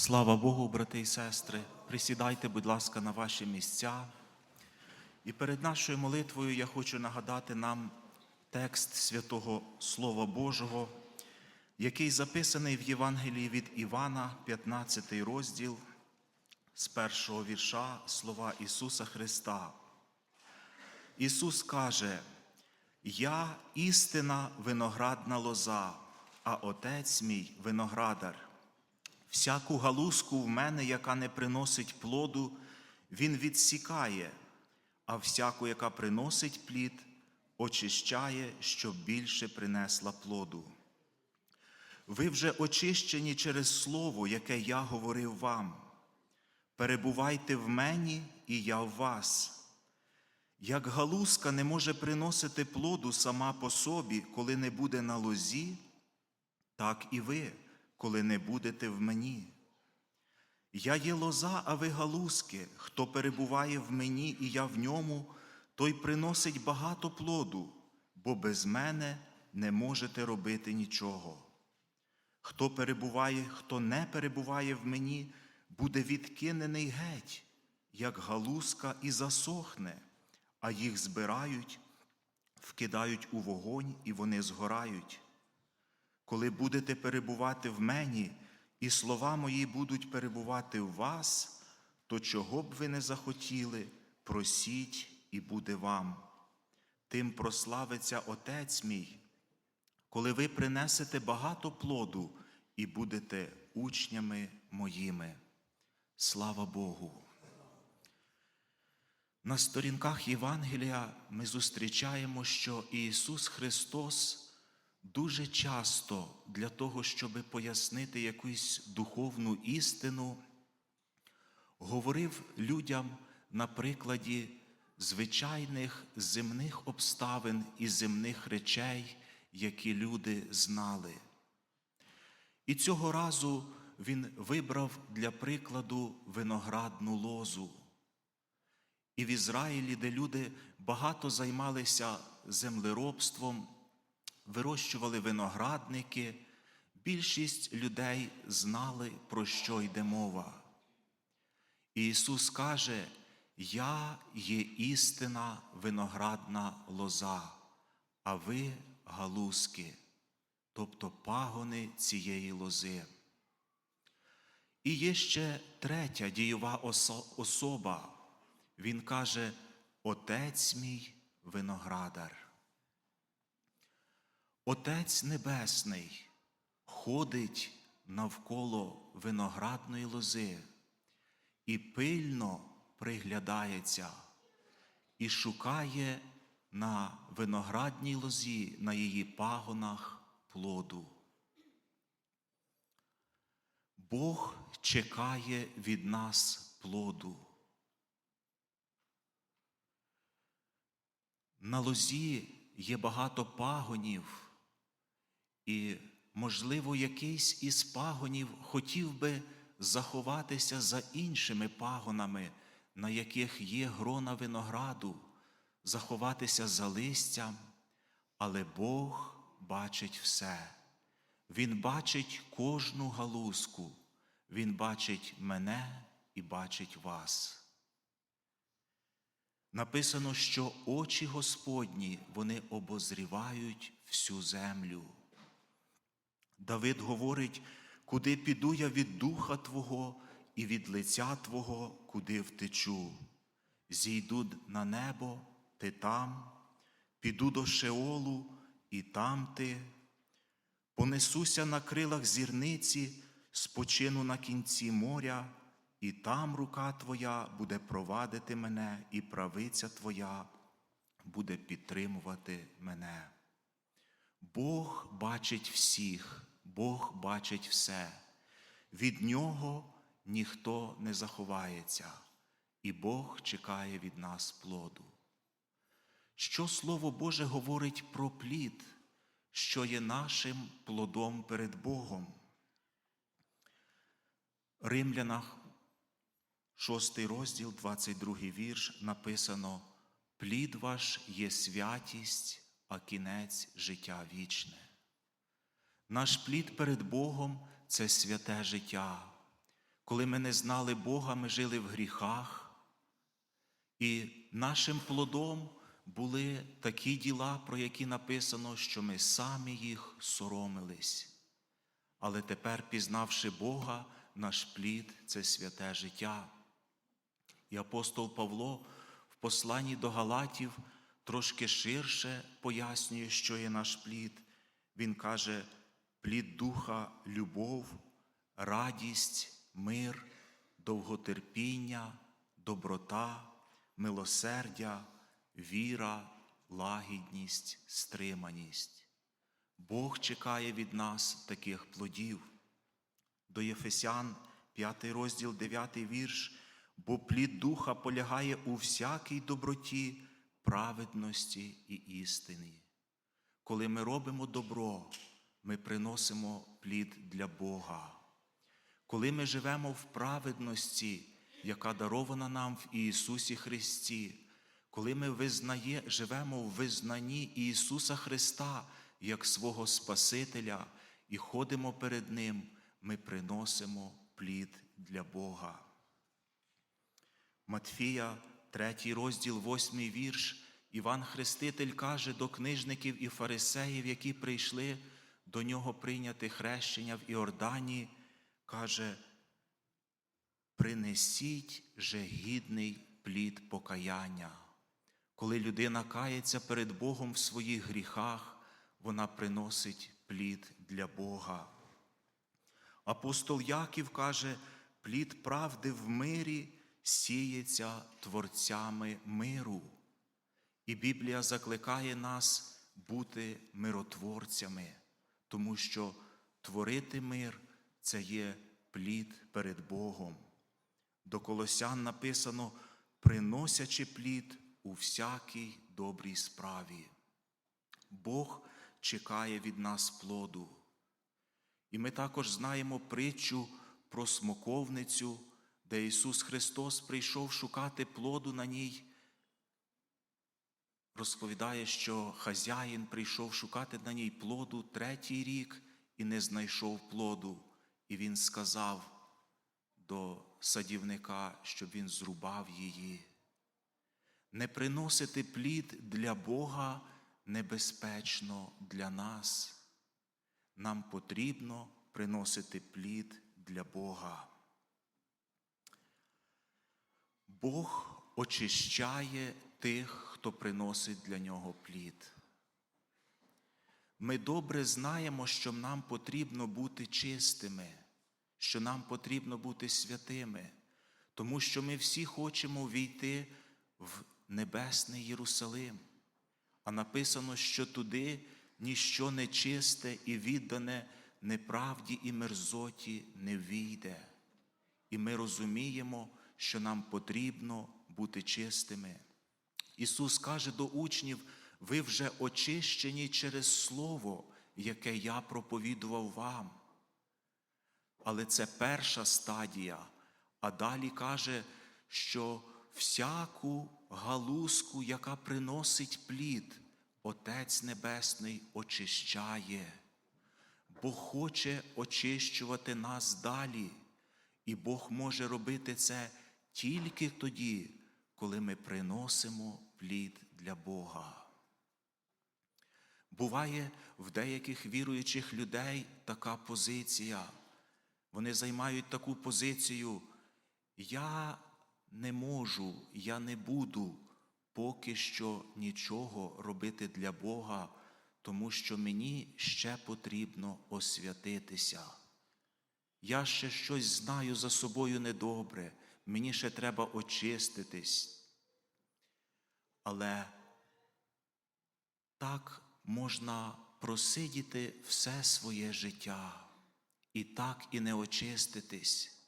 Слава Богу, брати і сестри, присідайте, будь ласка, на ваші місця. І перед нашою молитвою я хочу нагадати нам текст святого Слова Божого, який записаний в Євангелії від Івана, 15 розділ, з першого вірша слова Ісуса Христа. Ісус каже, Я істина виноградна лоза, а Отець мій виноградар. Всяку галузку в мене, яка не приносить плоду, Він відсікає, а всяку, яка приносить плід, очищає, щоб більше принесла плоду. Ви вже очищені через слово, яке я говорив вам. Перебувайте в мені, і я в вас. Як галузка не може приносити плоду сама по собі, коли не буде на лозі, так і ви, коли не будете в мені. Я є лоза, а ви галузки, хто перебуває в мені, і я в ньому, той приносить багато плоду, бо без мене не можете робити нічого. Хто перебуває, хто не перебуває в мені, буде відкинений геть, як галузка, і засохне, а їх збирають, вкидають у вогонь, і вони згорають. Коли будете перебувати в мені, і слова мої будуть перебувати в вас, то чого б ви не захотіли, просіть і буде вам. Тим прославиться Отець мій, коли ви принесете багато плоду і будете учнями моїми. Слава Богу! На сторінках Євангелія ми зустрічаємо, що Ісус Христос дуже часто для того, щоб пояснити якусь духовну істину, говорив людям на прикладі звичайних земних обставин і земних речей, які люди знали. І цього разу він вибрав для прикладу виноградну лозу. І в Ізраїлі, де люди багато займалися землеробством, вирощували виноградники, більшість людей знали, про що йде мова. І Ісус каже, Я є істина виноградна лоза, а ви галузки, тобто пагони цієї лози. І є ще третя дієва особа. Він каже, Отець мій виноградар. Отець Небесний ходить навколо виноградної лози і пильно приглядається і шукає на виноградній лозі, на її пагонах плоду. Бог чекає від нас плоду. На лозі є багато пагонів, і, можливо, якийсь із пагонів хотів би заховатися за іншими пагонами, на яких є грона винограду, заховатися за листям, але Бог бачить все. Він бачить кожну галузку, Він бачить мене і бачить вас. Написано, що очі Господні вони обозрівають всю землю. Давид говорить, куди піду я від духа Твого і від лиця Твого, куди втечу. Зійду на небо, ти там, піду до Шеолу, і там ти, понесуся на крилах зірниці, спочину на кінці моря. І там рука Твоя буде провадити мене, і правиця Твоя буде підтримувати мене. Бог бачить всіх, Бог бачить все. Від Нього ніхто не заховається, і Бог чекає від нас плоду. Що Слово Боже говорить про плід, що є нашим плодом перед Богом? Римлянах Шостий розділ, 22 вірш, написано: Плід ваш є святість, а кінець життя вічне. Наш плід перед Богом це святе життя. Коли ми не знали Бога, ми жили в гріхах, і нашим плодом були такі діла, про які написано, що ми самі їх соромились. Але тепер, пізнавши Бога, наш плід це святе життя. І апостол Павло в посланні до Галатів трошки ширше пояснює, що є наш плід. Він каже: плід духа, любов, радість, мир, довготерпіння, доброта, милосердя, віра, лагідність, стриманість. Бог чекає від нас таких плодів. До Єфесян, 5 розділ, 9 вірш, бо плід духа полягає у всякій доброті, праведності і істині. Коли ми робимо добро, ми приносимо плід для Бога. Коли ми живемо в праведності, яка дарована нам в Ісусі Христі, коли ми визнає, живемо в визнанні Ісуса Христа як свого Спасителя і ходимо перед Ним, ми приносимо плід для Бога. Матфія, 3 розділ, 8 вірш, Іван Хреститель каже до книжників і фарисеїв, які прийшли до нього прийняти хрещення в Іордані, каже, принесіть же гідний плід покаяння. Коли людина кається перед Богом в своїх гріхах, вона приносить плід для Бога. Апостол Яків каже, плід правди в мирі сіється творцями миру. І Біблія закликає нас бути миротворцями, тому що творити мир це є плід перед Богом. До Колосян написано, приносячи плід у всякій добрій справі. Бог чекає від нас плоду. І ми також знаємо притчу про смоковницю, де Ісус Христос прийшов шукати плоду на ній. Розповідає, що хазяїн прийшов шукати на ній плоду третій рік і не знайшов плоду. І він сказав до садівника, щоб він зрубав її. Не приносити плід для Бога небезпечно для нас. Нам потрібно приносити плід для Бога. Бог очищає тих, хто приносить для нього плід. Ми добре знаємо, що нам потрібно бути чистими, що нам потрібно бути святими, тому що ми всі хочемо війти в Небесний Єрусалим. А написано, що туди ніщо нечисте і віддане неправді і мерзоті не війде. І ми розуміємо, що нам потрібно бути чистими. Ісус каже до учнів, ви вже очищені через Слово, яке я проповідував вам. Але це перша стадія, а далі каже, що всяку галузку, яка приносить плід, Отець Небесний очищає, Бог хоче очищувати нас далі, і Бог може робити це тільки тоді, коли ми приносимо плід для Бога. Буває в деяких віруючих людей така позиція. Вони займають таку позицію. Я не можу, я не буду поки що нічого робити для Бога, тому що мені ще потрібно освятитися. Я ще щось знаю за собою недобре, мені ще треба очиститись. Але так можна просидіти все своє життя і так і не очиститись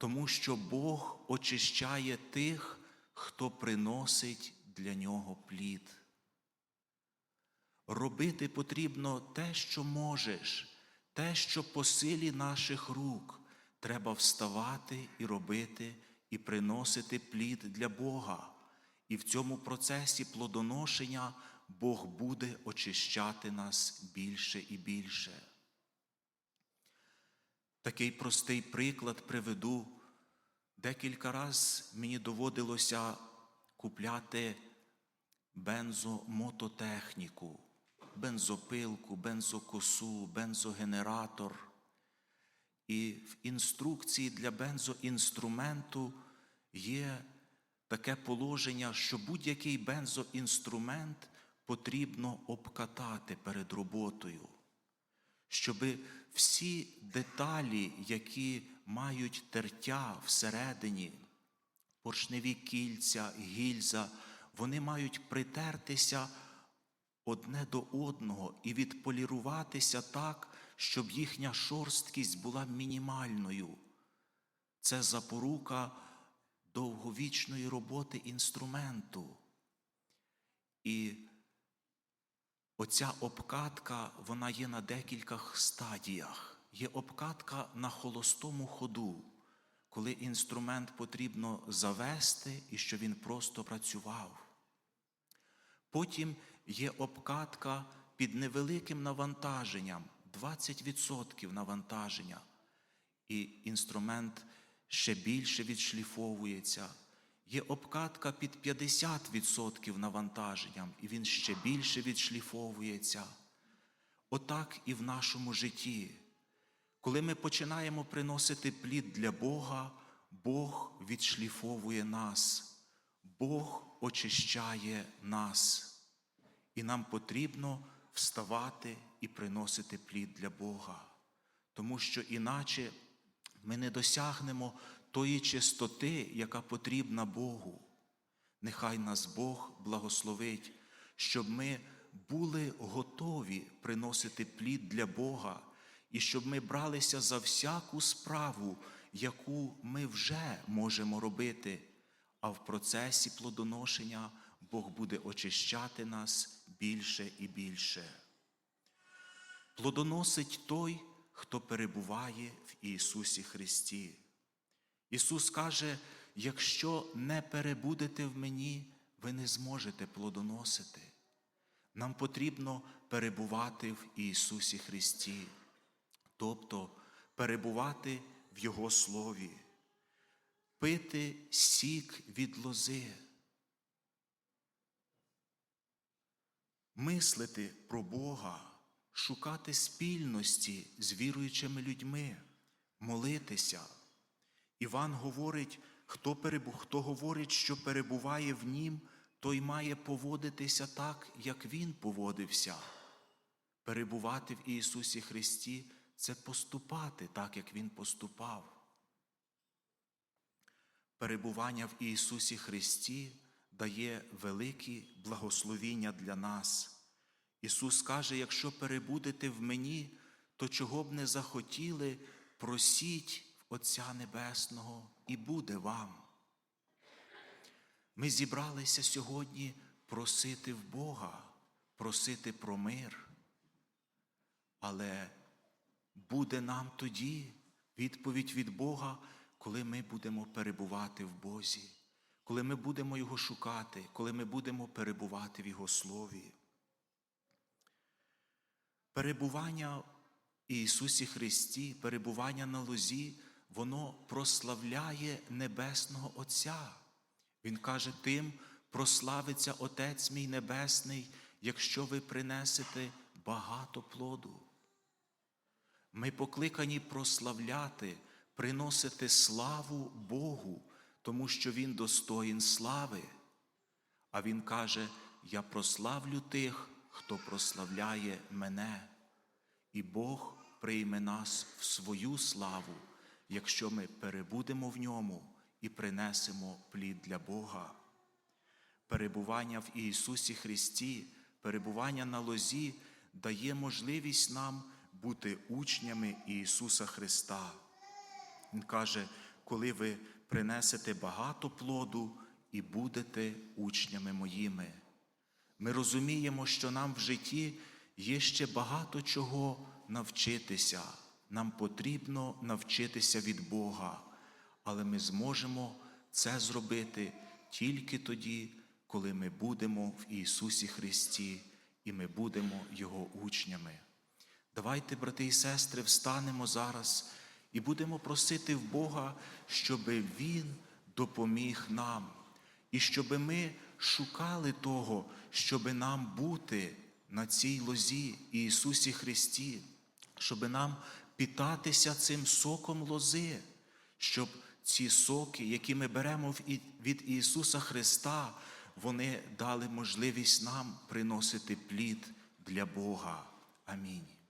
тому що Бог очищає тих, хто приносить для нього плід. Робити потрібно те, що можеш, те, що по силі наших рук. Треба вставати і робити, і приносити плід для Бога. І в цьому процесі плодоношення Бог буде очищати нас більше і більше. Такий простий приклад приведу. Декілька раз мені доводилося купляти бензомототехніку, бензопилку, бензокосу, бензогенератор. І в інструкції для бензоінструменту є таке положення, що будь-який бензоінструмент потрібно обкатати перед роботою, щоб всі деталі, які мають тертя всередині, поршневі кільця, гільза, вони мають притертися одне до одного і відполіруватися так, щоб їхня шорсткість була мінімальною. Це запорука довговічної роботи інструменту. І оця обкатка, вона є на декількох стадіях. Є обкатка на холостому ходу, коли інструмент потрібно завести і щоб він просто працював. Потім є обкатка під невеликим навантаженням, 20% навантаження, і інструмент ще більше відшліфовується. Є обкатка під 50% навантаженням, і він ще більше відшліфовується. Отак і в нашому житті. Коли ми починаємо приносити плід для Бога, Бог відшліфовує нас, Бог очищає нас. І нам потрібно вставати і приносити плід для Бога, тому що іначе ми не досягнемо тої чистоти, яка потрібна Богу. Нехай нас Бог благословить, щоб ми були готові приносити плід для Бога, і щоб ми бралися за всяку справу, яку ми вже можемо робити, а в процесі плодоношення Бог буде очищати нас більше і більше. Плодоносить той, хто перебуває в Ісусі Христі. Ісус каже, якщо не перебудете в мені, ви не зможете плодоносити. Нам потрібно перебувати в Ісусі Христі, тобто перебувати в Його Слові, пити сік від лози, мислити про Бога, шукати спільності з віруючими людьми, молитися. Іван говорить, хто, перебу... хто говорить, що перебуває в нім, той має поводитися так, як Він поводився. Перебувати в Ісусі Христі це поступати так, як Він поступав. Перебування в Ісусі Христі дає великі благословіння для нас. Ісус каже, якщо перебудете в мені, то чого б не захотіли, просіть в Отця Небесного і буде вам. Ми зібралися сьогодні просити в Бога, просити про мир. Але буде нам тоді відповідь від Бога, коли ми будемо перебувати в Бозі, коли ми будемо Його шукати, коли ми будемо перебувати в Його Слові. Перебування в Ісусі Христі, перебування на лозі, воно прославляє Небесного Отця. Він каже тим, прославиться Отець мій Небесний, якщо ви принесете багато плоду. Ми покликані прославляти, приносити славу Богу, тому що Він достоїн слави. А Він каже: Я прославлю тих, хто прославляє мене, і Бог прийме нас в свою славу, якщо ми перебудемо в ньому і принесемо плід для Бога. Перебування в Ісусі Христі, перебування на лозі дає можливість нам бути учнями Ісуса Христа. Він каже, коли ви принесете багато плоду і будете учнями моїми. Ми розуміємо, що нам в житті є ще багато чого навчитися. Нам потрібно навчитися від Бога, але ми зможемо це зробити тільки тоді, коли ми будемо в Ісусі Христі і ми будемо Його учнями. Давайте, брати і сестри, встанемо зараз І будемо просити в Бога, щоб Він допоміг нам, і щоб ми шукали того, щоб нам бути на цій лозі Ісусі Христі, щоб нам питатися цим соком лози, щоб ці соки, які ми беремо від Ісуса Христа, вони дали можливість нам приносити плід для Бога. Амінь.